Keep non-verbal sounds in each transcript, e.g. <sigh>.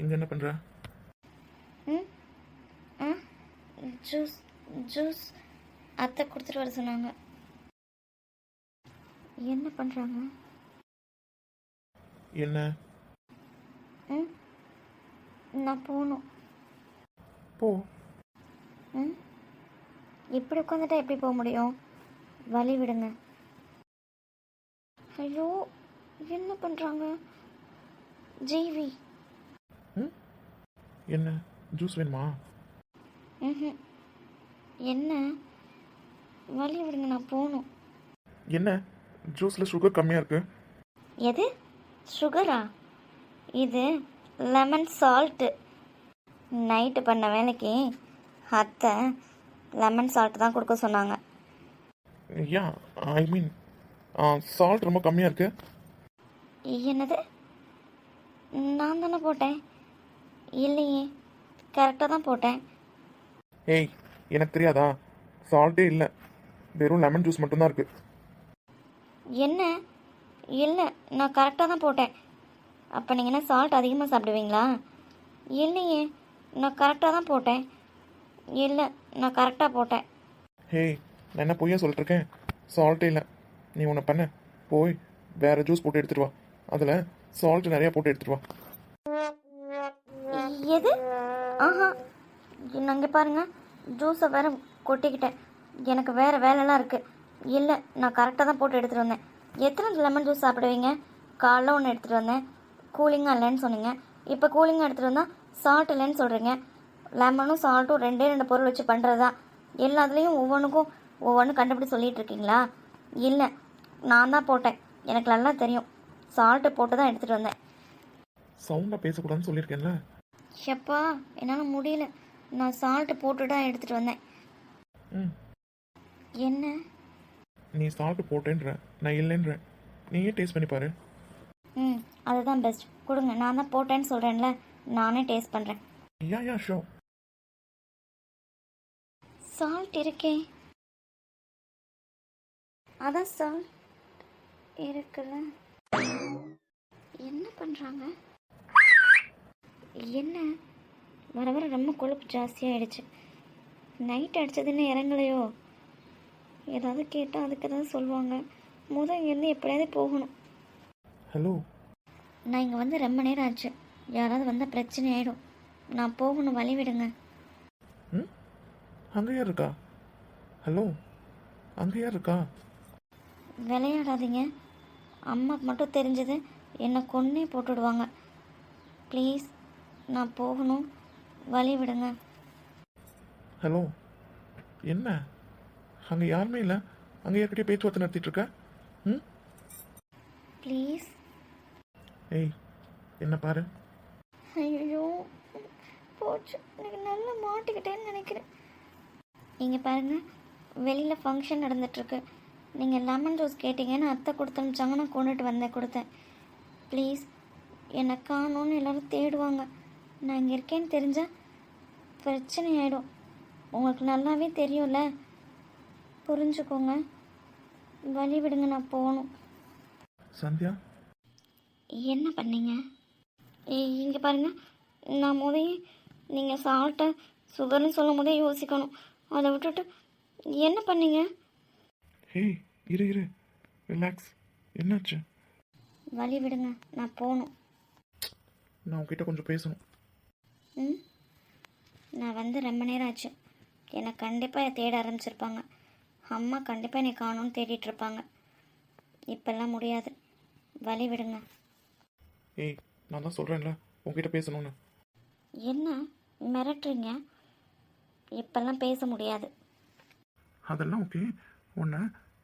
இங்கே என்ன பண்ணுற ஜூஸ் ஜூஸ் அத்தை கொடுத்துட்டு வர சொன்னாங்க. என்ன பண்ணுறாங்க என்ன? ம் நான் போகணும் போ. ம் இப்படி உட்காந்துட்டா எப்படி போக முடியும்? வழி விடுங்க. ஐயோ என்ன பண்ணுறாங்க ஜீவி. என்ன? ஜூஸ் வேணுமா? என்ன? வழி விடுங்க நான் போகணும். என்ன? ஜூஸில் சுகர் கம்மியாக இருக்கு. எது? சுகரா இது லெமன் சால்ட்டு நைட்டு பண்ண வேலைக்கு அத்தை லெமன் சால்ட் தான் கொடுக்க சொன்னாங்க. யா ஐ மீன் சால்ட் ரொம்ப கம்மியாக இருக்கு. என்னது? நான் தானே போட்டேன். இல்லையே. கரெக்டாக தான் போட்டேன். ஏய் எனக்கு தெரியாதா? சால்ட்டே இல்லை. வெறும் லெமன் ஜூஸ் மட்டும்தான் இருக்கு. என்ன? இல்லை நான் கரெக்டாக தான் போட்டேன். அப்போ நீங்கள் என்ன சால்ட் அதிகமாக சாப்பிடுவீங்களா? இல்லையே நான் கரெக்டாக தான் போட்டேன். இல்லை நான் கரெக்டாக போட்டேன். ஹேய் நான் என்ன பொய்யா சொல்லிட்டு இருக்கேன் சால்ட்டே இல்லை. நீ ஒன்று பண்ண. போய் வேற ஜூஸ் போட்டு எடுத்துட்டு வா. அதில் சால்ட் நிறையா போட்டு எடுத்துட்டு வா. எது? ஆஹா இங்கே பாருங்க. ஜூஸை வேற கொட்டிக்கிட்டேன். எனக்கு வேற வேலைலாம் இருக்கு. இல்லை நான் கரெக்டாக தான் போட்டு எடுத்துகிட்டு வந்தேன். எத்தனை லெமன் ஜூஸ் சாப்பிடுவீங்க? காலைல ஒன்று எடுத்துகிட்டு வந்தேன். கூலிங்காக இல்லைன்னு சொன்னீங்க. இப்போ கூலிங்காக எடுத்துகிட்டு வந்தால் சால்ட் இல்லைன்னு சொல்கிறீங்க லெமனும் சால்ட்டும் ரெண்டே ரெண்டு பொருள் வச்சு பண்ணுறது தான் எல்லாத்துலேயும் ஒவ்வொன்றுக்கும் ஒவ்வொன்றும் கண்டுபிடி சொல்லிட்டு இருக்கீங்களா? இல்லை நான் தான் போட்டேன். எனக்கு நல்லா தெரியும். சால்ட்டு போட்டு தான் எடுத்துகிட்டு வந்தேன். சவுண்டாக பேசக்கூடாதுன்னு சொல்லியிருக்கேன்ல. ஷப்பா என்னால் முடியல. நான் சால்ட்டு போட்டு தான் எடுத்துகிட்டு வந்தேன். ம். என்ன? நீ சால்ட் போட்டேன்ற நான் இல்லைன்ற. நீயே டேஸ்ட் பண்ணி பாரு. ம் அதுதான் பெஸ்ட் கொடுங்க நான் தான் போட்டேன்னு சொல்கிறேன்ல நானே டேஸ்ட் பண்ணுறேன் யா யா ஷோ சால்ட் இருக்கே. அதான் சால்ட் இருக்குல்ல. என்ன பண்ணுறாங்க என்ன? வர வர ரொம்ப கொழுப்பு ஜாஸ்தியாகிடுச்சு நைட் அடித்ததுன்னு இறங்கலையோ? ஏதாவது கேட்டால் அதுக்கு தான் சொல்லுவாங்க. முதல் இங்கேருந்து எப்படியாவது போகணும். ஹலோ நான் இங்கே வந்து ரொம்ப நேரம் ஆச்சு. யாராவது வந்தால் பிரச்சனை ஆகிடும் நான் போகணும் வழி விடுங்க. ம்? அங்கே யார் இருக்கா? ஹலோ அங்கே யார் இருக்கா? விளையாடாதீங்க. அம்மாக்கு மட்டும் தெரிஞ்சது. என்னை கொன்னே போட்டுடுவாங்க. ப்ளீஸ் நான் போகணும். வழி விடுங்க. ஹலோ என்ன? அங்கே யாருமே இல்லை? அங்கே யார்கிட்டயே பேச்சுவார்த்தை நடத்திட்டு இருக்க ம்? ப்ளீஸ். ஏய் என்ன பாரு? ஐயோ போச்சு. எனக்கு நல்லா மாட்டிக்கிட்டேன்னு நினைக்கிறேன். நீங்கள் பாருங்கள் வெளியில் ஃபங்க்ஷன் நடந்துட்டுருக்கு. நீங்கள் லெமன் ஜூஸ் கேட்டீங்கன்னு அத்தை கொடுத்து அனுப்பிச்சாங்க நான் கொண்டுட்டு வந்தேன் கொடுத்தேன். ப்ளீஸ் என்னை காணோன்னு எல்லோரும் தேடுவாங்க. நான் இங்கே இருக்கேன்னு தெரிஞ்சால் பிரச்சனை ஆகிடும் உங்களுக்கு நல்லாவே தெரியும்ல? புரிஞ்சுக்கோங்க. வழி விடுங்க நான் போகணும். சந்தியா? என்ன பண்ணீங்க? இங்கே பாருங்க. நான் முதல்ல நீங்கள் சால்ட்டை சுகர்னு சொல்லும் போதே யோசிக்கணும். அதை விட்டுட்டு என்ன பண்ணீங்க? ஹேய் இரு இரு. ரிலாக்ஸ் என்னாச்சு? வழி விடுங்க நான் போகணும். நான் உன்கிட்ட கொஞ்சம் பேசணும். ம்? நான் வந்து ரொம்ப நேரம் ஆச்சு. என்னை கண்டிப்பாக தேட ஆரம்பிச்சிருப்பாங்க. அம்மா கண்டிப்பாக என்னை காணும்னு தேடிட்டு இருப்பாங்க. இப்பெல்லாம் முடியாது. வழி விடுங்க. ஏய் நான் தான் சொல்கிறேன்ல உங்ககிட்ட பேசணும்னு. என்ன? மிரட்டுறீங்க? இப்பெல்லாம் பேச முடியாது. அதெல்லாம் ஓகே. உன்னை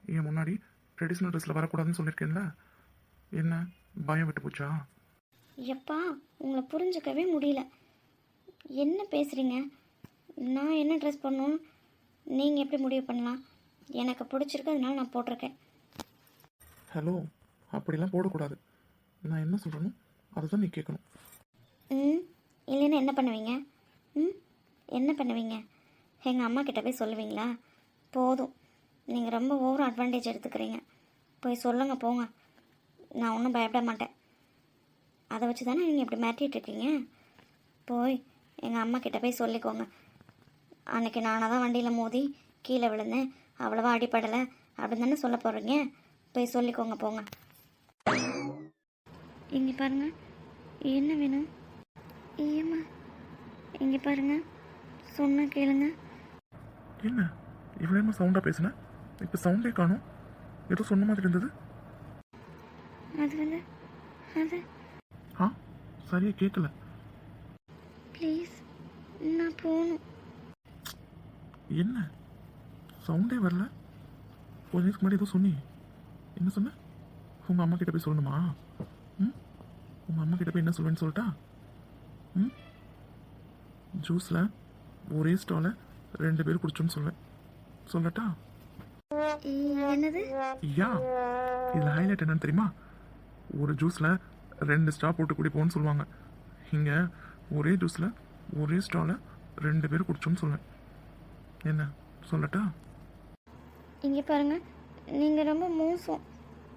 என் முன்னாடி ட்ரெடிஷ்னல் ட்ரெஸ்ஸில் வரக்கூடாதுன்னு சொல்லியிருக்கேன்ல. என்ன? பயம் விட்டு போச்சா? எப்பா உங்களை புரிஞ்சுக்கவே முடியல. என்ன பேசுகிறீங்க நான் என்ன ட்ரெஸ் பண்ணணும்? நீங்கள் எப்படி முடிவு பண்ணலாம்? எனக்கு பிடிச்சிருக்கு அதனால நான் போட்டிருக்கேன். ஹலோ அப்படிலாம் போடக்கூடாது. நான் என்ன சொல்கிறேனோ அதை தான் நீ கேட்கணும். ம் இல்லைன்னா என்ன பண்ணுவீங்க? ம் என்ன பண்ணுவீங்க? எங்கள் அம்மா கிட்ட போய் சொல்லுவீங்களா? போதும். நீங்கள் ரொம்ப ஓவர் அட்வான்டேஜ் எடுத்துக்கிறீங்க. போய் சொல்லுங்கள் போங்க. நான் ஒன்றும் பயப்பட மாட்டேன். அதை வச்சு தானே நீங்கள் இப்படி மிரட்டிட்டு இருக்கீங்க? போய் எங்கள் அம்மா கிட்ட போய் சொல்லிக்கோங்க. அன்னைக்கு நானாக தான் வண்டியில் மோதி கீழே விழுந்தேன். அவ்வளோவா அடிப்படலை அப்படின்னு தானே சொல்ல போகிறீங்க போய் சொல்லிக்கோங்க போங்க. இங்கே பாருங்க. என்ன வேணும் ஏம்மா? இங்கே பாருங்க. சொன்ன கேளுங்க. என்ன? இவ்வளோ நேரமா சவுண்டாக பேசுனேன் இப்போ சவுண்டே காணும். ஏதோ சொன்ன மாதிரி இருந்தது. அது வந்து அது. ஆ? சரியாக கேட்கல ப்ளீஸ் நான் போகணும். என்ன? சவுண்டே வரல? கொஞ்ச நேரத்துக்கு முன்னாடி ஏதோ சொன்னி. என்ன சொன்ன? உங்கள் அம்மா கிட்ட போய் சொல்லணுமா? ம்? உங்கள் அம்மா கிட்ட போய் என்ன சொல்லுவேன்னு சொல்லட்டா? ம்? ஜூஸில் ஒரே ஸ்டாலில் ரெண்டு பேர் குடிச்சோன்னு சொல்லுவேன் சொல்லட்டா? என்னது? யா. இதில் ஹைலைட் என்னன்னு தெரியுமா? ஒரு ஜூஸில் ரெண்டு ஸ்டா போட்டு குடிப்போம்னு சொல்லுவாங்க. இங்கே ஒரே ஜூஸில் ஒரே ஸ்டாவில் ரெண்டு பேர் குடிச்சோன்னு சொல்லுவேன் என்ன? சொல்லட்டா? இங்கே பாருங்க. நீங்கள் ரொம்ப மோசம்.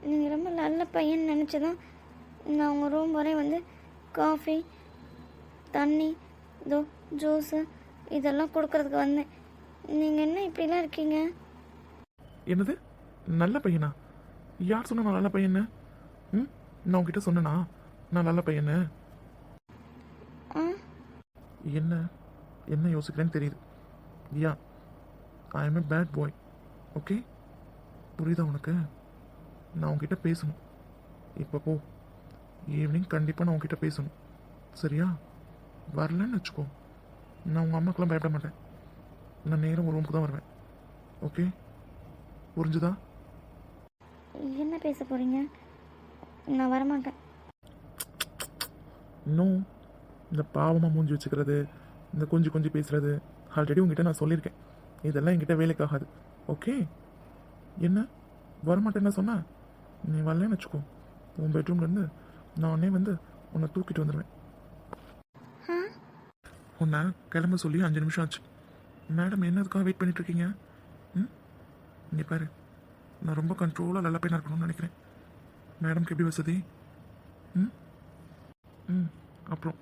நீங்கள் ரொம்ப நல்ல பையன் நினச்சி தான் நான் உங்கள் ரூம் வரை வந்து காஃபி தண்ணி இதோ ஜூஸு இதெல்லாம் கொடுக்கறதுக்கு வந்தேன். நீங்கள் என்ன இப்படிலாம் இருக்கீங்க? என்னது? நல்ல பையனா? யார் சொன்னா நான் நல்ல பையன்னு? ம்? நான் உங்ககிட்ட சொன்னேனா? நான் நல்ல பையன்னு? என்ன? என்ன யோசிக்கிறேன்னு தெரியுது. Yeah I am a bad boy okay புரியுதா உனக்கு? நான் உங்ககிட்ட பேசணும். இப்போ போ. ஈவினிங் கண்டிப்பாக நான் உங்ககிட்ட பேசணும். சரியா? வரலன்னு வச்சுக்கோ. நான் உங்கள் அம்மாக்கெல்லாம் பயப்பட மாட்டேன். நான் நேரம் ஒரு ரூமுக்கு தான் வருவேன். ஓகே புரிஞ்சுதா? என்ன பேச போகிறீங்க நான் வரமாட்டேன். இன்னும் இந்த பாவமாக மூஞ்சி வச்சுக்கிறது இந்த கொஞ்சம் கொஞ்சம் பேசுறது ஆல்ரெடி உங்ககிட்ட நான் சொல்லியிருக்கேன். இதெல்லாம் என்கிட்ட வேலைக்காகாது. ஓகே என்ன? வரமாட்டேன்னு சொன்னா நீ வரலன்னு வச்சுக்கோ. உன் பெட்ரூம்லேருந்து நானே வந்து உன்னை தூக்கிட்டு வந்துடுவேன் உன்னை கிளம்ப சொல்லி அஞ்சு நிமிஷம் ஆச்சு. மேடம் என்னதுக்காக வெயிட் பண்ணிட்டு இருக்கீங்க ம்? இங்கே பாரு. நான் ரொம்ப கண்ட்ரோலாக நல்லா பையனாக இருக்கணும்னு நினைக்கிறேன். மேடம்க்கு எப்படி வசதி? ம்? ம் அப்புறம்.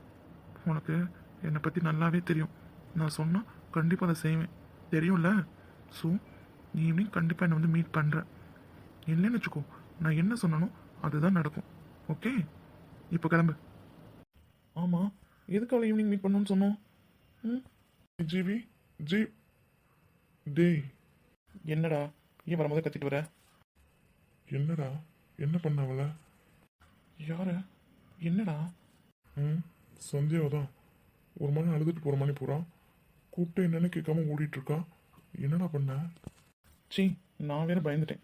உனக்கு என்னை பற்றி நல்லாவே தெரியும். நான் சொன்னால் கண்டிப்பாக அதை செய்வேன். தெரியும்ல? ஸோ ஈவினிங் கண்டிப்பாக என்னை வந்து மீட் பண்ணுறேன் இல்லைன்னு வச்சுக்கோ நான் என்ன சொன்னனோ அதுதான் நடக்கும். ஓகே இப்போ கிளம்பு. ஆமாம் எதுக்கு அவளை ஈவினிங் மீட் பண்ணணும்னு சொன்னோம்? ம்? ஜிவி ஜி டேய். என்னடா ஏன் வரும்போது கத்திட்டு வர? என்னடா என்ன பண்ண அவளை? யார? என்னடா? ம்? சந்தியாவை தான் ஒரு மணி அழுதுட்டு போகிற மணி பூரா கூப்பிட்டு என்னன்னு கேட்காம ஓடிட்டு இருக்கா? என்னடா பண்ண? சீ நான் வேற பயந்துட்டேன்.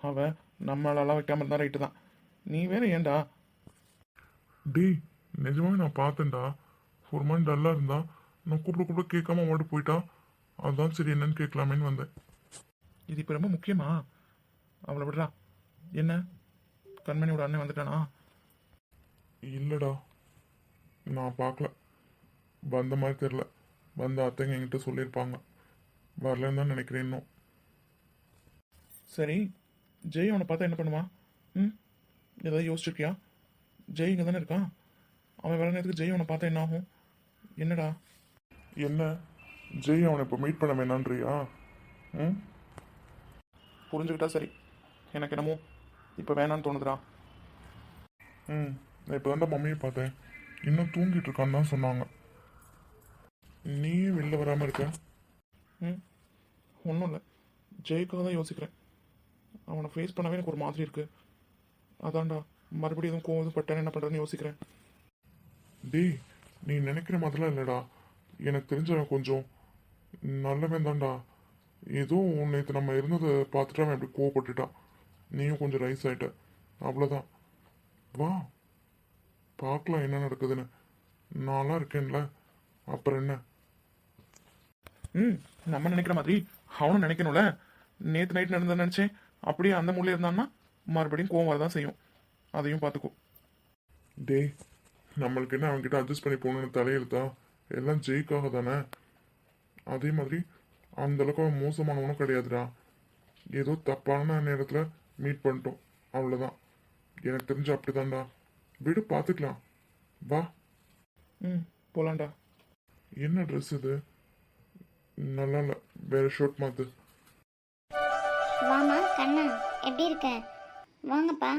அவ நம்மளால வைக்காம இருந்தா ரைட்டு தான். நீ வேற ஏன்டா? டேய் நிஜமாவே நான் பார்த்தேன்டா. ஒரு மணி டல்லாக இருந்தா நான் கூப்பிட கூப்பிட கேட்காம ஓடி போயிட்டா. அதான் சரி என்னன்னு கேட்கலாமேன்னு வந்தேன். இது இப்போ ரொம்ப முக்கியமா? அவளை விடுறா. என்ன? கண்மணியோட அண்ணன் வந்துட்டானா? இல்லைடா நான் பார்க்கல. வந்த மாதிரி தெரில வந்த அத்தைங்க என்கிட்ட சொல்லியிருப்பாங்க. வரலன்னு தான் நினைக்கிறேன் இன்னும். சரி ஜெய் அவனை பார்த்தா என்ன பண்ணுவான்? ம்? ஏதாவது யோசிச்சிருக்கியா? ஜெய் இங்கே தானே இருக்கான்? அவன் வேற நேரத்துக்கு ஜெய் அவனை பார்த்தா என்ன ஆகும் என்னடா? என்ன? ஜெய் அவனை இப்போ மீட் பண்ண வேணான்றியா? ம்? புரிஞ்சுக்கிட்டா சரி. எனக்கு என்னமோ இப்போ வேணான்னு தோணுதுடா. ம் நான் இப்போ தான்டா மம்மியை பார்த்தேன். இன்னும் தூங்கிட்டு இருக்கான்னு தான் சொன்னாங்க. நீயே வெளில வராமல் இருக்க? ம் ஒன்றும் இல்லை. ஜெய்க்காக தான் யோசிக்கிறேன். அவனை ஃபேஸ் பண்ணவே எனக்கு ஒரு மாதிரி இருக்கு. அதான்டா மறுபடியும் எதுவும் கோவம் பட்டேன்னு என்ன பண்ணுறதுன்னு யோசிக்கிறேன். டேய் நீ நினைக்கிற மாதிரிலாம் இல்லைடா. எனக்கு தெரிஞ்சவன் கொஞ்சம் நல்லவன் தான்டா. ஏதோ நேற்று நம்ம இருந்ததை பார்த்துட்டு அவன் எப்படி கோவப்பட்டுட்டான். நீயும் கொஞ்சம் ரைஸ் ஆயிட்ட. அவ்வளோதான் வா. பார்க்கலாம் என்ன நடக்குதுன்னு. நான்லாம் இருக்கேன்ல. அப்புறம் என்ன? ம் நம்ம நினைக்கிற மாதிரி அவனும் நினைக்கணும்ல. நேற்று நைட் நடந்ததை நினச்சேன். அப்படியே அந்த மூலையில் இருந்தான்னா மறுபடியும் கோவம் வரதான் செய்யும். அதையும் பார்த்துக்கோ. டேய் நம்மளுக்கு என்ன அவன்கிட்ட அட்ஜஸ்ட் பண்ணி போகணும்னு தலையெழுத்தா? எல்லாம் ஜெயிக்காக தானே? அதே மாதிரி அந்த அளவுக்கு அவன் மோசமானவனும் கிடையாதுடா. ஏதோ தப்பான நேரத்தில் மீட் பண்ணிட்டோம். அவ்வளோதான் எனக்கு தெரிஞ்சு அப்படிதான்டா. விடு பார்த்துக்கலாம் வா. ம் போலாம்டா. என்ன ட்ரெஸ் இது? நல்லா இல்லை. வேற ஷர்ட் மாத்து. வாமா கண்ணா எப்படி இருக்க? வாங்கப்பா.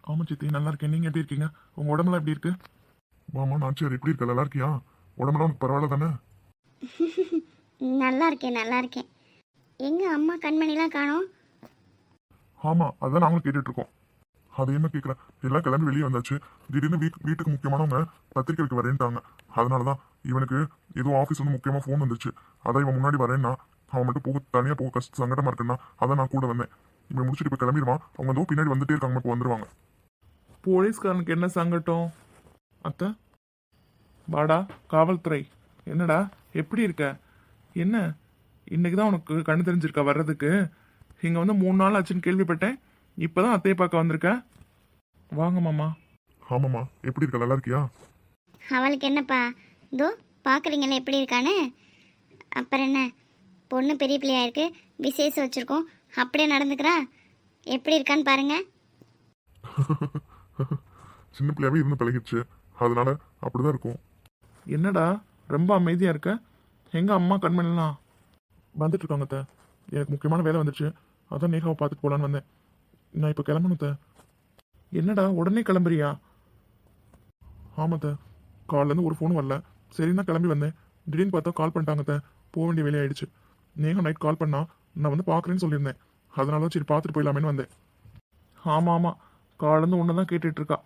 ஆமாம் சித்தி நல்லா இருக்கேன். நீங்கள் எப்படி இருக்கீங்க? உங்கள் உடம்புலாம் எப்படி இருக்கு? மாமா நாச்சியார் எப்படி இருக்க நல்லா இருக்கியா? உடம்புலாம் உனக்கு பரவாயில்ல தானே? <laughs> நல்லா இருக்கேன் நல்லா இருக்கேன். எங்க அம்மா கண்மணிலாம் காணோம்? ஆமாம் அதான் நாங்களும் கேட்டுட்டு இருக்கோம். அது என்ன கேட்குறேன் எல்லாம் கிளம்பி வெளியே வந்தாச்சு. திடீர்னு வீட் வீட்டுக்கு முக்கியமானவங்க பத்திரிக்கை வைக்க வரேன்ட்டாங்க. அதனால தான் இவனுக்கு ஏதோ ஆஃபீஸ் வந்து முக்கியமாக ஃபோன் வந்துச்சு அதான் இவன் முன்னாடி வரேன்னா அவன் மட்டும் போக தனியாக போக கஷ்ட சங்கடமாக இருக்குன்னா அதான் நான் கூட வந்தேன். இவன் முடிச்சுட்டு இப்போ கிளம்பிடுவான். அவங்க ஏதோ பின்னாடி வந்துட்டே இருக்காங்க இப்போ வந்துருவாங்க. போலீஸ்காரனுக்கு என்ன சங்கட்டம்? அத்தை? வாடா காவல்துறை. என்னடா எப்படி இருக்க? என்ன? இன்னைக்கு தான் உனக்கு கண்ணு தெரிஞ்சிருக்கா வர்றதுக்கு? இங்கே வந்து மூணு நாள் ஆச்சுன்னு கேள்விப்பட்டேன். இப்போ தான் அத்தையை பார்க்க வந்திருக்க? வாங்க மாமா. ஆமாம்மா. எப்படி இருக்க? நல்லா இருக்கியா? அவளுக்கு என்னப்பா? இதோ பார்க்குறீங்களே எப்படி இருக்கான்னு? அப்புறம் என்ன? பொண்ணு பெரிய பிள்ளையா இருக்கு. விசேஷம் வச்சுருக்கோம். அப்படியே நடந்துக்கிறா? எப்படி இருக்கான்னு பாருங்க. சின்ன பிள்ளையாவே இருந்து பழகிடுச்சு. அதனால அப்படிதான் இருக்கும். என்னடா? ரொம்ப அமைதியாக இருக்க? எங்கள் அம்மா கண்மணிலாம்? வந்துட்டு இருக்காங்க அத்தை. எனக்கு முக்கியமான வேலை வந்துருச்சு. அதான் நேகாவை பார்த்துட்டு போகலான்னு வந்தேன். நான் இப்போ கிளம்பணும் அத்தை. என்னடா உடனே கிளம்புறியா? ஆமாம் கால்லேருந்து ஒரு ஃபோனும் வரல. சரின்னா கிளம்பி வந்தேன். திடீர்னு பார்த்தா கால் பண்ணிட்டாங்க அத்தை. போக வேண்டிய வேலை ஆயிடுச்சு. நேகா நைட் கால் பண்ணா நான் வந்து பார்க்குறேன்னு சொல்லியிருந்தேன். அதனால தான் சரி பார்த்துட்டு போயிடலாமேன்னு வந்தேன். ஆமாம் ஆமாம் காலேருந்து ஒன்று தான் கேட்டுட்டு இருக்கா.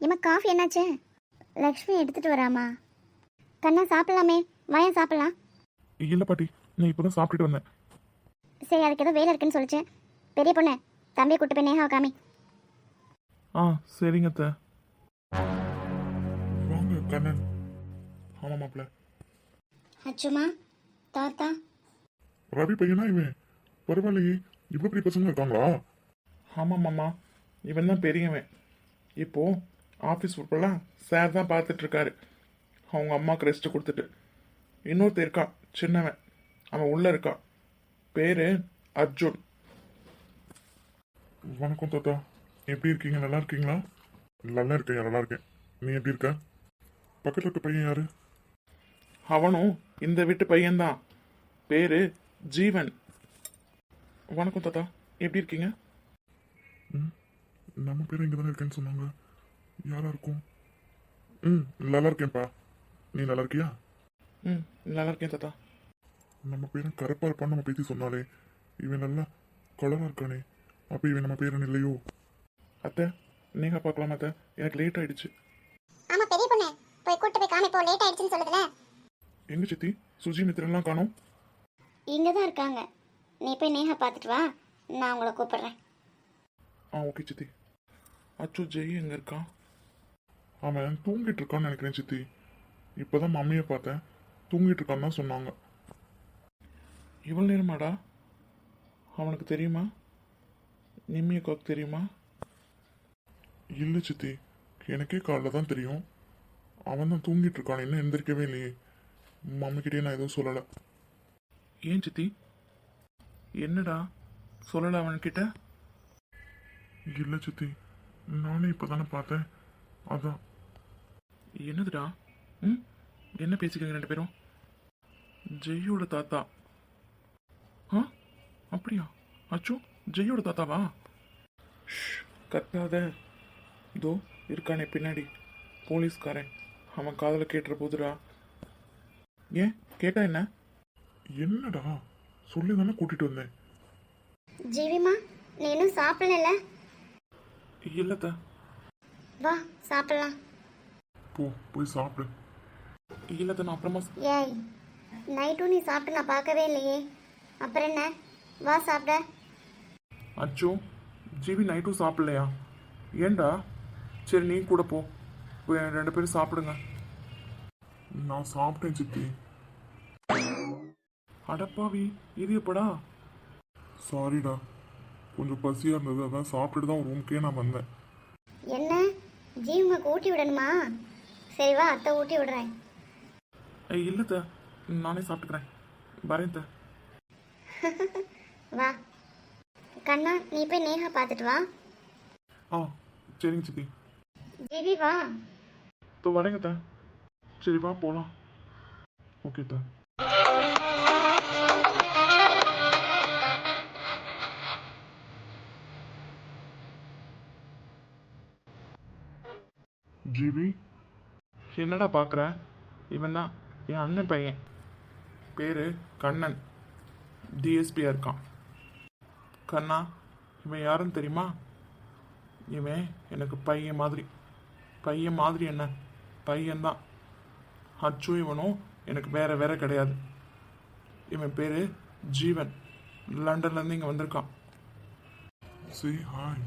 இம்மா காஃபி என்னாச்சு? லக்ஷ்மி எடுத்துட்டு வராமா? கண்ணா சாப்பிடலாமே. வாயா சாப்பிடலாம். இல்லை பாட்டி. நான் இப்போ தான் சாப்பிட்டுட்டு வந்தேன். சரி அதுக்கு ஏதோ வேலை இருக்குன்னு சொல்லிச்சு பெரிய பொண்ணு தம்பியை கூட்டு போய் நேஹா காமி. ஆ சரிங்க அத்தை. வாங்க கண்ணன் ஆமாம் மாப்பிள்ள. அச்சுமா தாத்தா. ரவி பையனா இவன்? பரவாயில்லையே இவ்வளோ பெரிய பசங்க இருக்காங்களா? ஆமாம் மாமா. இவன் தான் பெரியவன். இப்போ ஆஃபீஸ் ஒர்க்கெல்லாம் சார் தான் பார்த்துட்டு இருக்காரு. அவங்க அம்மாவுக்கு ரெஸ்ட் கொடுத்துட்டு. இன்னொருத்தன் இருக்கான் சின்னவன். அவன் உள்ளே இருக்கான். பேர் அர்ஜுன். வணக்கம் தாத்தா. எப்படி இருக்கீங்க? நல்லா இருக்கீங்களா? நல்லா இருக்கேன் நல்லா இருக்கேன். நீ எப்படி இருக்க? பக்கத்துல இருக்க பையன் யாரு? அவனும் இந்த வீட்டு பையன்தான். பேர் ஜீவன். வணக்கம் தாத்தா. எப்படி இருக்கீங்க? நம்ம பேர் இங்கே தானே இருக்கேன்னு சொன்னாங்க. யாரா இருக்கும்? ம் நல்லா இருக்கேன்ப்பா. நீ நல்லா இருக்கியா? ம் நல்லா இருக்கேன் தாத்தா. நம்ம பேரும் கருப்பா இருப்பான்னு நம்ம பேத்தி சொன்னாலே இவன் நல்லா கலரா இருக்கானே. அப்ப இவன் நம்ம பேரன் இல்லையோ? அத்தை நீங்கள் பார்க்கலாம் அத்தை? எனக்கு லேட் ஆயிடுச்சு. ஆமா பெரிய பொண்ணு. போய் கூட்டு போய் காமிப்போ லேட் ஆயிடுச்சுன்னு சொல்லுதுல. எங்க சித்தி? சுஜி மித்திரெல்லாம் காணோம். இங்கே தான் இருக்காங்க. நீ போய் நேஹா பார்த்துட்டு வா. நான் உங்களை கூப்பிடுறேன். ஆ ஓகே சித்தி. அச்சு ஜெய் எங்கே இருக்கான் அவன் தூங்கிட்டு இருக்கான்னு நினைக்கிறேன் சித்தி. இப்பதான் மம்மியை பார்த்தேன். தூங்கிட்டு இருக்கான்னு தான் சொன்னாங்க. இவ்வளோ நேரமாடா? அவனுக்கு தெரியுமா? நிம்மி அக்காவுக்கு தெரியுமா? இல்லை சித்தி எனக்கே காலைல தான் தெரியும். அவன் தான் தூங்கிட்டு இருக்கான் இன்னும் எந்திரிக்கவே இல்லையே. மம்மிக்கிட்டே நான் எதுவும் சொல்லலை. ஏன் சித்தி? என்னடா? சொல்லல அவன்கிட்ட? இல்லை சித்தி நானே இப்போ தானே பார்த்தேன். அதான். என்னதுடா? ம்? என்ன பேசிக்கிறீங்க ரெண்டு பேரும்? ஜெய்யோட தாத்தா. ஆ? அப்படியா? அச்சோ ஜெய்யோட தாத்தாவா? கத்தாத இதோ இருக்கானே பின்னாடி. போலீஸ்காரன். அவன் காதில் கேட்டுற போதுடா. ஏன்? கேட்டா என்ன? என்னடா? சொல்லி தானே கூட்டிட்டு வந்தேன். ஜீவிமா நீ இன்னும் சாப்பிடல இல்லைத்தா. வா சாப்பிடலாம். போ போய் சாப்பிடு. இல்லத்த நான் அப்புறமா ச- ஏய் நைட்டும் நீ சாப்பிட்டு நான் பார்க்கவே இல்லையே. அப்புறம் என்ன? வா சாப்பிட. அச்சோ ஜிவி நைட்டும் சாப்பிடலையா? ஏன்டா சரி நீ கூட போ. ரெண்டு பேரும் சாப்பிடுங்க. நான் சாப்பிட்டேன் சித்தி. அடப்பாவி இது எப்படா சாரிடா கொஞ்சம் பசியாக இருந்தது. அதான் சாப்பிட்டுட்டு தான் ரூமுக்கே நான் வந்தேன். என்ன? ஜீவங்களுக்கு ஊட்டி விடணுமா? சரி வா அத்தை ஊட்டி விடுறேன். இல்லைத்த நானே சாப்பிட்டுக்கிறேன். வரேன் வா. கண்ணா நீ போய் நேஹா பார்த்துட்டு வா. ஆ சரிங்க சித்தி. ஜிவி வா. தோ வரேங்க த சரி வா போகலாம் ஓகே த. ஜிவி என்னடா பார்க்குற இவன் தான் என் அண்ணன் பையன். பேர் கண்ணன். டிஎஸ்பியாக இருக்கான். கண்ணா இவன் யாருன்னு தெரியுமா? இவன் எனக்கு பையன் மாதிரி. பையன் மாதிரி என்ன? பையன்தான். அச்சு இவனும் எனக்கு வேற வேற கிடையாது. இவன் பேர் ஜீவன். லண்டன்லேருந்து இங்கே வந்திருக்கான். சரி ஹாய்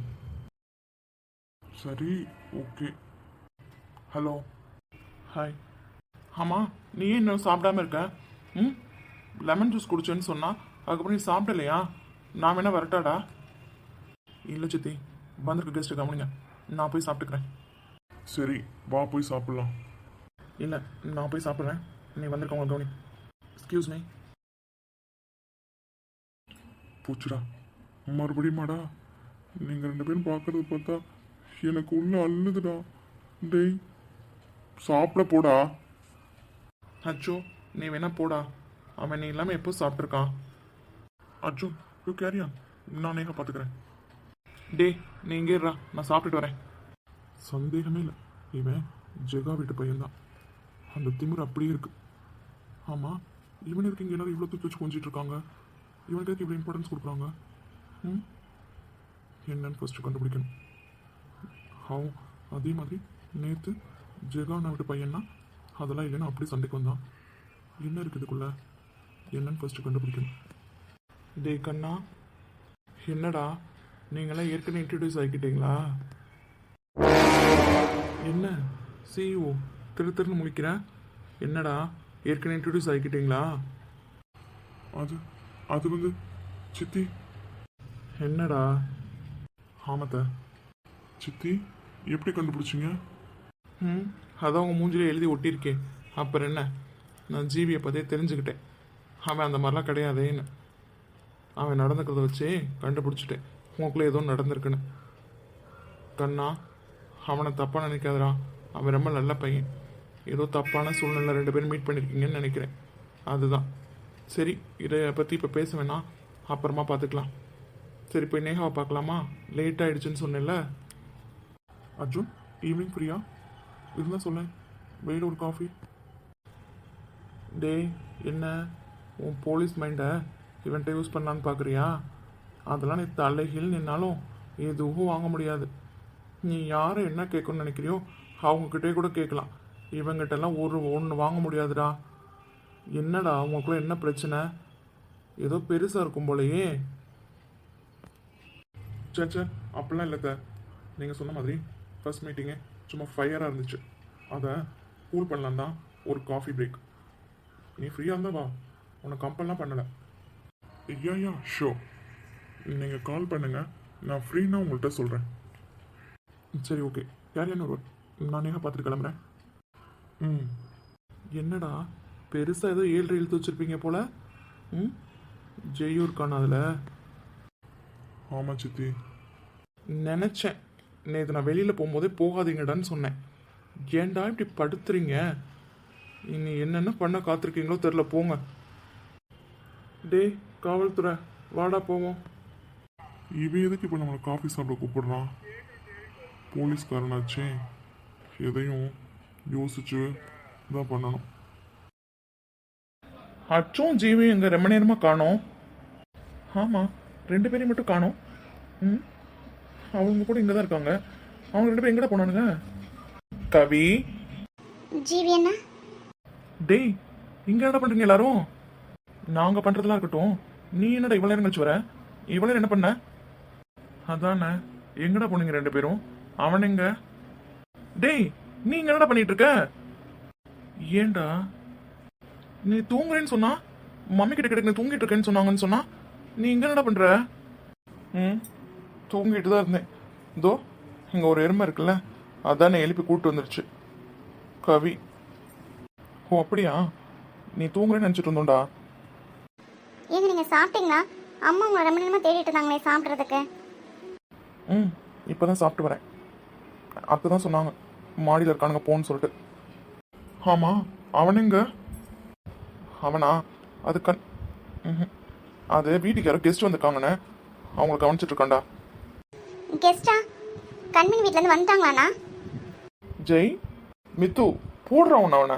சரி ஓகே. ஹலோ. ஹாய் ஆமாம் நீ இன்னும் சாப்பிடாம இருக்க? ம்? லெமன் ஜூஸ் குடிச்சேன்னு சொன்னா அதுக்கப்புறம் நீ சாப்பிடலையா? நான் வேணா வரட்டாடா. இல்லை சித்தி வந்திருக்க கெஸ்ட்டு கவனிங்க. நான் போய் சாப்பிட்டுக்கிறேன். சரி வா போய் சாப்பிடலாம். இல்லை நான் போய் சாப்பிட்றேன். நீ வந்திருக்கவங்க கவனி. எக்ஸ்கியூஸ் மீ போச்சுடா. மறுபடியுமாடா நீங்கள் ரெண்டு பேரும் பார்க்கறது பார்த்தா எனக்கு உள்ள அள்ளுதுடா டேய் சாப்பிட போடா. அச்சோ நீ வேணா போடா. அவன் நீ இல்லாமல் எப்போ சாப்பிட்ருக்கான் அர்ஜுன் யூ கேரியான் நான் எங்கே பார்த்துக்கிறேன் டேய் நீ இங்கே இருடா. நான் சாப்பிட்டுட்டு வரேன். சந்தேகமே இல்லை. இவன் ஜெகா வீட்டு பையன்தான். அந்த திமிர் அப்படியே இருக்கு. ஆமாம் இவன் எதுக்கு இங்கே எல்லாரும் இவ்வளோ தூக்கி வச்சு கொஞ்சிட்டு இருக்காங்க? இவனுக்கு எதுக்கு இவ்வளோ இம்பார்ட்டன்ஸ் கொடுக்குறாங்க? ம்? என்னன்னு ஃபஸ்ட்டு கண்டுபிடிக்கணும். ஹவு அதே மாதிரி நேற்று ஜெகானா வீட்டு பையன்னா அதெல்லாம் இல்லைன்னா அப்படியே சண்டைக்கு வந்தான். என்ன இருக்குது என்னன்னு ஃபஸ்ட்டு கண்டுபிடிக்கணும். டேய் கண்ணா என்னடா நீங்களாம் ஏற்கனவே இன்ட்ரடியூஸ் ஆகிக்கிட்டீங்களா என்ன சிஇஓ திரு திருன்னு முழிக்கிற? என்னடா ஏற்கனவே இன்ட்ரடியூஸ் ஆகிக்கிட்டீங்களா அது அது வந்து சித்தி. என்னடா? ஆமத்த. சித்தி எப்படி கண்டுபிடிச்சிங்க? ம் அதான் உங்கள் மூஞ்சிலே எழுதி ஒட்டியிருக்கேன். அப்புறம் என்ன நான் ஜீவியை பற்றியே தெரிஞ்சுக்கிட்டேன். அவன் அந்த மாதிரிலாம் கிடையாதேன்னு. அவன் நடந்துக்கிறத வச்சு கண்டுபிடிச்சிட்டேன். உங்களுக்குள்ளே ஏதோ நடந்திருக்குன்னு. கண்ணா அவனை தப்பாக நினைக்காதடா. அவன் ரொம்ப நல்ல பையன். ஏதோ தப்பான சூழ்நிலை ரெண்டு பேரும் மீட் பண்ணியிருக்கீங்கன்னு நினைக்கிறேன். அதுதான். சரி இதை பற்றி இப்போ பேச வேணாம் அப்புறமா பார்த்துக்கலாம் சரி போய் நேகாவை பார்க்கலாமா? லேட் ஆகிடுச்சுன்னு சொன்னேன்ல. அர்ஜுன் ஈவினிங் ஃப்ரீயா இருந்தால் சொல்லேன் வெயில் ஒரு காஃபி டே என்ன? உன் போலீஸ் மைண்டை இவன்கிட்ட யூஸ் பண்ணலான்னு பார்க்குறியா அதெல்லாம் நீ தலைகீழ் நின்னாலும் எதுவும் வாங்க முடியாது. நீ யாரை என்ன கேட்கணும்னு நினைக்கிறியோ அவங்கக்கிட்டே கூட கேட்கலாம். இவங்கிட்டலாம் ஒரு ஒன்று வாங்க முடியாதுடா. என்னடா அவங்களுக்குள்ள என்ன பிரச்சனை? ஏதோ பெருசாக இருக்கும் போலயே. சே சே அப்படிலாம் இல்லை சார் நீங்கள் சொன்ன மாதிரி ஃபர்ஸ்ட் மீட்டிங்கே சும்மா ஃபயராக இருந்துச்சு. அதை கூல் பண்ணலாம் தான் ஒரு காஃபி பிரேக் நீ ஃப்ரீயாக இருந்தா வா. உன்னை கம்பல்லாம் பண்ணலை. யா யா ஷோ நீங்கள் கால் பண்ணுங்கள் நான் ஃப்ரீனா உங்கள்கிட்ட சொல்கிறேன் சரி ஓகே யார் என்ன ஒருவர்? நான் நேகா பார்த்துட்டு கிளம்புறேன். ம். என்னடா? பெருசாக ஏதோ ஏழு இழுத்து வச்சுருப்பீங்க போல். ம்? ஜெய்யூர் அதில். ஆமாம் சித்தி. நினச்சேன். நேற்று நான் வெளியில் போகும்போதே போகாதீங்கடான்னு சொன்னேன். ஏன்டா இப்படி படுத்துறீங்க? இனி என்னென்ன பண்ண காத்திருக்கீங்களோ தெரில போங்க. டேய் காவல்துறை வாடா போவோம். இவன் எதுக்கு இப்போ நம்மளை காஃபி சாப்பிட கூப்பிடுறான் போலீஸ்காரனாச்சே. எதையும் யோசிச்சு தான் பண்ணணும். அச்சும் ஜீவி எங்க ரொம்ப நேரமா காணோம். ஆமா ரெண்டு பேரையும் மட்டும் காணோம். ம் அவங்க கூட இங்க தான் இருக்காங்க. அவங்க ரெண்டு பேரும் எங்கடா போனானுங்க? கவி? ஜீவி டேய் இங்க என்ன பண்றீங்க எல்லாரும்? நாங்க பண்றதெல்லாம் இருக்கட்டும். நீ என்னடா இவ்வளவு நேரம் கழிச்சு வர? இவ்வளவு நேரம் என்ன பண்ண? அதானே. எங்கடா போனீங்க ரெண்டு பேரும்? அவன் எங்க? டேய் நீ இங்க என்னடா பண்ணிட்டு இருக்க? ஏன்டா? நீ தூங்குறேன்னு சொன்னா மம்மி கிட்ட கிட்ட தூங்கிட்டு இருக்கேன்னு சொன்னாங்கன்னு சொன்னா நீ இங்க என்னடா பண்ற? ம் தூங்கிட்டு தான் இருந்தேன். இதோ இங்க ஒரு எருமை இருக்குல்ல அதான் எழுப்பி கூட்டு வந்துருச்சு. கவி. ஓ அப்படியா? நீ தூங்குறேன்னு நினச்சிட்டு இருந்தோண்டா சாப்பிட்டீங்களா? அம்மா உங்களை ரொம்ப நேரமாக தேடிட்டு இருந்தாங்களே சாப்பிட்றதுக்கு. ம் இப்போ தான் சாப்பிட்டு வரேன். அத்தை தான் சொன்னாங்க மாடியில் இருக்கானுங்க போன்னு சொல்லிட்டு. ஆமாம் அவனுங்க அவனா? அது கண் ம்ஹும். அது வீட்டுக்கு யாரோ கெஸ்ட் வந்திருக்காங்கண்ணே அவங்கள கவனிச்சிட்டு இருக்கான்டா. கெஸ்டா கண்மணி வீட்டிலேருந்து வந்துட்டாங்களாண்ணா? ஜெய் மித்து போடுறான் அவனை.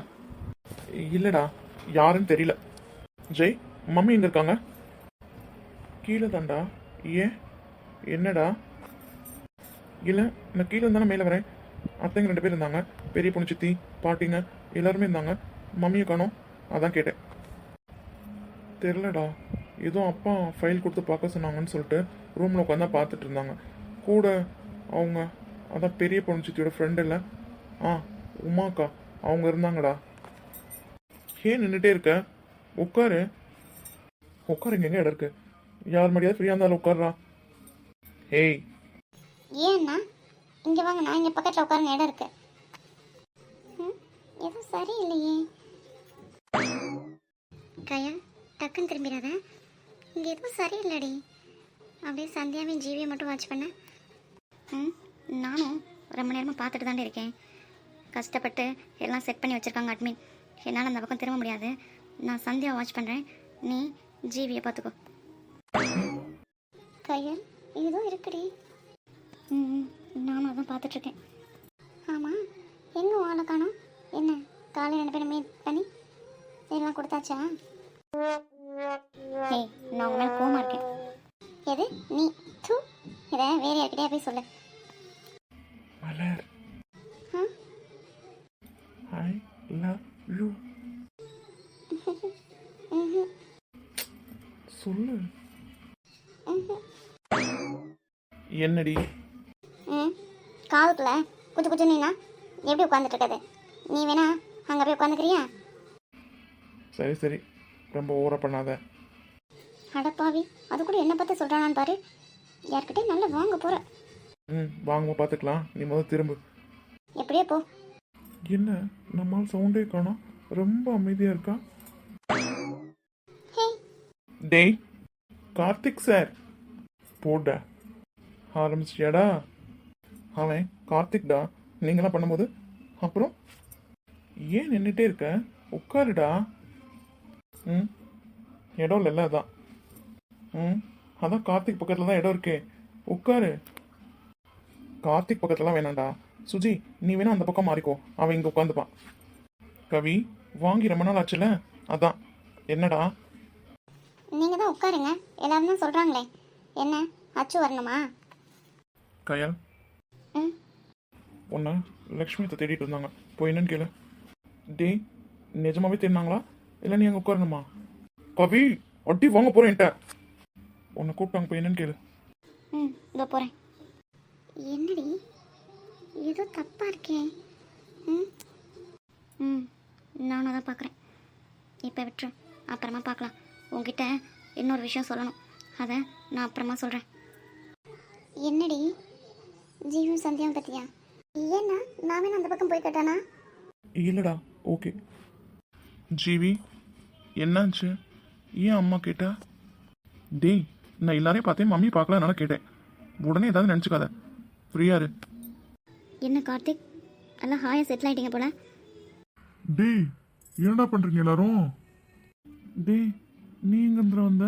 இல்லைடா யாருன்னு தெரியல. ஜெய் மம்மி எங்க இருக்காங்க? கீழே தான்டா ஏன்? என்னடா? இல்லை நான் கீழே இருந்தானே மேலே வரேன். அத்தைங்க ரெண்டு பேர் இருந்தாங்க. பெரிய பொண்ணு சித்தி பாட்டிங்க எல்லாருமே இருந்தாங்க. மம்மியை காணோம். அதான் கேட்டேன். தெரிலடா ஏதோ அப்பா ஃபைல் கொடுத்து பார்க்க சொன்னாங்கன்னு சொல்லிட்டு ரூமில் உட்காந்து பார்த்துட்டு இருந்தாங்க. கூட அவங்க அதான் பெரிய பொண்ணு சித்தியோட ஃப்ரெண்டு இல்லை. ஆ உமாக்கா. அவங்க இருந்தாங்கடா. ஏன் நின்றுட்டே இருக்க? உட்காரு. உட்காருங்க எங்கே இடம் இருக்குது யார் மடியாவது ஃப்ரீயாக இருந்தாலும் உட்கார்றா. ஏய் ஏன்னா இங்கே வாங்க நான் இங்கே பக்கத்தில் உட்காருங்க இடம் இருக்கு. ம், எதுவும் சரியில்லையே. கயா டக்குன்னு திரும்பிடாத. இங்கே எதுவும் சரியில்லடி. அப்படியே சந்தியாவையும் ஜீவியை மட்டும் வாட்ச் பண்ண. ம் நானும் ரொம்ப நேரமாக பார்த்துட்டு தாண்டி இருக்கேன். கஷ்டப்பட்டு எல்லாம் செட் பண்ணி வச்சுருக்காங்க அட்மின் என்னால் அந்த பக்கம் திரும்ப முடியாது. நான் சந்தியாவை வாட்ச் பண்ணுறேன் நீ ஜீவியை பார்த்துக்கோ. கையல் ஏதோ இருக்குடி. ம் நானும் அதான் பார்த்துட்ருக்கேன். ஆமாம் எங்கே ஆளை காணோம்? என்ன காலை ரெண்டு பேரும் மீட் பண்ணி எல்லாம் கொடுத்தாச்சா? ஏய் நான் உங்க மேலே கோமா இருக்கேன். எது நீ தூ இதை வேற யார்கிட்டயா போய் சொல்லு. என்னடி? ம் காதுக்குள்ள. குச்சு குச்சு நீனா எப்படி உட்காந்துட்டு இருக்குது நீ வேணா அங்கே போய் உட்காந்துக்கிறியா? சரி சரி. ரொம்ப ஓவரா பண்ணாத. அடப்பாவி அது கூட என்ன பார்த்து சொல்கிறானான்னு பாரு. யார்கிட்டயும் நல்லா வாங்க போகிற ம் வாங்கம்மா பார்த்துக்கலாம். நீ முதல்ல திரும்பு. எப்படியே போ. என்ன? நம்மால் சவுண்டே காணோம். ரொம்ப அமைதியா இருக்கா? ஹே. டேய் கார்த்திக் சார். போட. ஆரம்பிச்சிட்டியாடா? அவன் கார்த்திக்டா நீங்களாம் பண்ணும்போது? அப்புறம்? ஏன் நின்றுட்டே இருக்க? உட்காருடா. ம். இடம் இல்லைல்ல அதான். ம். அதான் கார்த்திக் பக்கத்தில் தான் இடம் இருக்கே. உட்காரு. கார்த்திக் பக்கத்துலலாம் வேணாம்டா. சுஜி நீ வேணா அந்த பக்கம் மாறிக்கோ. அவன் இங்கே உட்காந்துப்பான். கவி வாங்கி ரொம்ப நாள் ஆச்சுல? அதான். என்னடா? நீங்கள் தான் உட்காருங்க. எல்லாரும் தான் சொல்கிறாங்களே என்ன? அச்சு வரணுமா? கயல். உன்னை லக்ஷ்மியத்தை தேடிட்டு இருந்தாங்க போய் என்னன்னு கேளு. டேய் நிஜமாவே தேடினாங்களா? இல்லை நீ அங்கே உட்காரணுமா? கவி அடி வாங்க போறேன்ட்ட உன்னை கூப்பிட்டாங்க போய் என்னன்னு கேளு. ம் இதோ போகிறேன் என்னடி? ஏதோ தப்பாக இருக்கே. ம். ம் நானும் தான் பார்க்குறேன். இப்போ விட்டுரு. அப்புறமா பார்க்கலாம். உங்ககிட்ட இன்னொரு விஷயம் சொல்லணும். அதை நான் அப்புறமா சொல்கிறேன் என்னடி? ஜீவன் சந்தியாவும் பற்றியா ஏன்னா நான் வேணும் அந்த பக்கம் போய் கேட்டானா? இல்லைடா ஓகே. ஜீவி என்னாச்சு? ஏன் அம்மா கேட்டா? டேய் நான் எல்லாரையும் பார்த்தேன் மம்மி பார்க்கல அதனால கேட்டேன். உடனே ஏதாவது நினச்சிக்காத. ஃப்ரீயா இரு. என்ன கார்த்திக்? எல்லாம் ஹாயாக செட்டில் ஆகிட்டீங்க போல. டேய் என்னடா பண்றீங்க எல்லாரும்? டேய் நீ எங்க வந்த?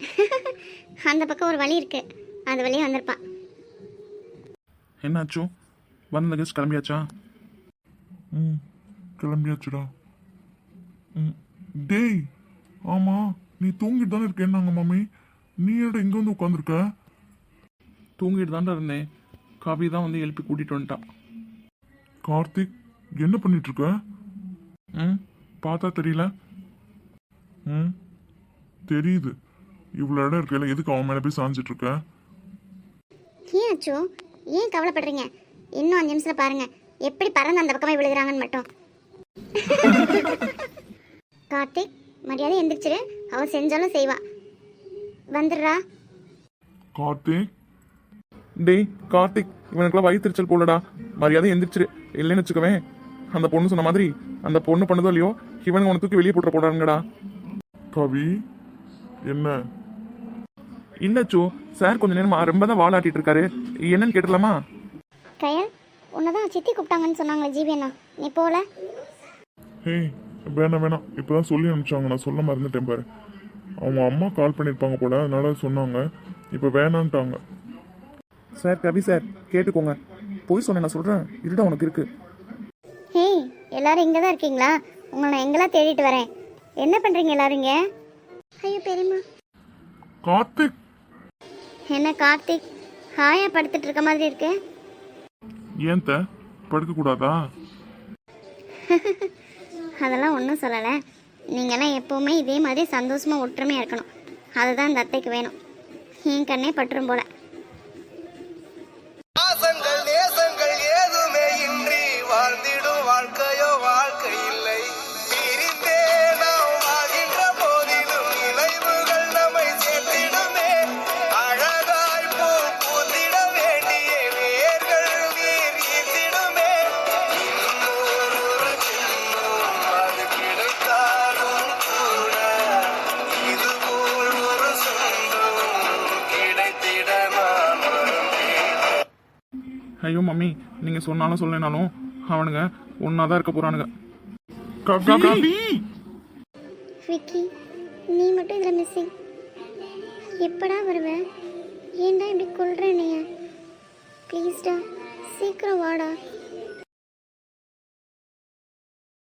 <laughs> அந்த பக்கம் ஒரு வழி இருக்கு. அது வழியே வந்திருப்பான். என்னாச்சோ? வந்த கெஸ்ட் கிளம்பியாச்சா? ம் கிளம்பியாச்சுடா. ம் டேய் ஆமா நீ தூங்கிட்டு தானே இருக்கேன்னாங்க மம்மி நீ ஏடா இங்க வந்து உட்காந்துருக்க தூங்கிட்டு தான்டா இருந்தேன். கவி தான் வந்து எழுப்பி கூட்டிட்டு வந்துட்டான் கார்த்திக் என்ன பண்ணிட்டு இருக்க ம்? பார்த்தா தெரியல. ம் தெரியுது. இவ்வளோ இடம் இருக்கையில எதுக்கு அவன் மேலே போய் சாஞ்சிட்டு இருக்க? ஏன் அச்சோ? ஏன் கவலைப்படுறீங்க? இன்னும் அஞ்சு நிமிஷத்தில் பாருங்க. எப்படி பறந்து அந்த பக்கமே விழுகிறாங்கன்னு மட்டும். கார்த்திக் மரியாதை எந்திரிச்சிரு. அவ செஞ்சாலும் செய்வா. வந்துடுறா. கார்த்திக். டேய் கார்த்திக் இவனுக்குலாம் வயிற்றுச்சல் போலடா. மரியாதை எந்திரிச்சிரு. இல்லைன்னு வச்சுக்கவேன் அந்த பொண்ணு சொன்ன மாதிரி அந்த பொண்ணு பண்ணதோ இல்லையோ இவனுக்கு உன தூக்கி வெளியே போட்டுற போடாருங்கடா கவி என்ன? இல்லச்சோ சார் கொஞ்ச நேரமா ரொம்ப தான் வாலாட்டிட்டு இருக்காரு. என்னன்னு கேட்டுடலாமா? கயல் உன்னை தான் சித்தி கூப்பிட்டாங்கன்னு சொன்னாங்களே ஜிவி அண்ணா. நீ போல. ஹேய் வேணாம் வேணாம். இப்போதான் சொல்லி அனுப்பிச்சாங்க. நான் சொல்ல மறந்துட்டேன் பாரு. அவங்க அம்மா கால் பண்ணியிருப்பாங்க போல. அதனால சொன்னாங்க. இப்போ வேணான்ட்டாங்க. சார் கவி சார் கேட்டுக்கோங்க. போய் சொன்னேன் நான் சொல்றேன். இருடா உனக்கு இருக்கு. ஹேய் எல்லாரும் இங்கே தான் இருக்கீங்களா? உங்களை நான் எங்கெல்லாம் தேடிட்டு வரேன்? என்ன பண்ணுறீங்க எல்லாரும் இங்கே? ஐயோ பெரியம்மா. கார்த்திக்! என்ன கார்த்திக் ஹாயா படுத்துட்டு இருக்க மாதிரி இருக்கு? ஏன் த? படுக்கக்கூடாதா அதெல்லாம் ஒன்றும் சொல்லலை. நீங்கள்லாம் எப்போவுமே இதே மாதிரி சந்தோஷமாக ஒற்றுமையாக இருக்கணும். அதுதான் இந்த அத்தைக்கு வேணும். என் கண்ணே பட்டுரும் போல. சொன்னாலும் சொல்லனாலும் அவனுங்க ஒன்னா தான் இருக்க போறானுங்க.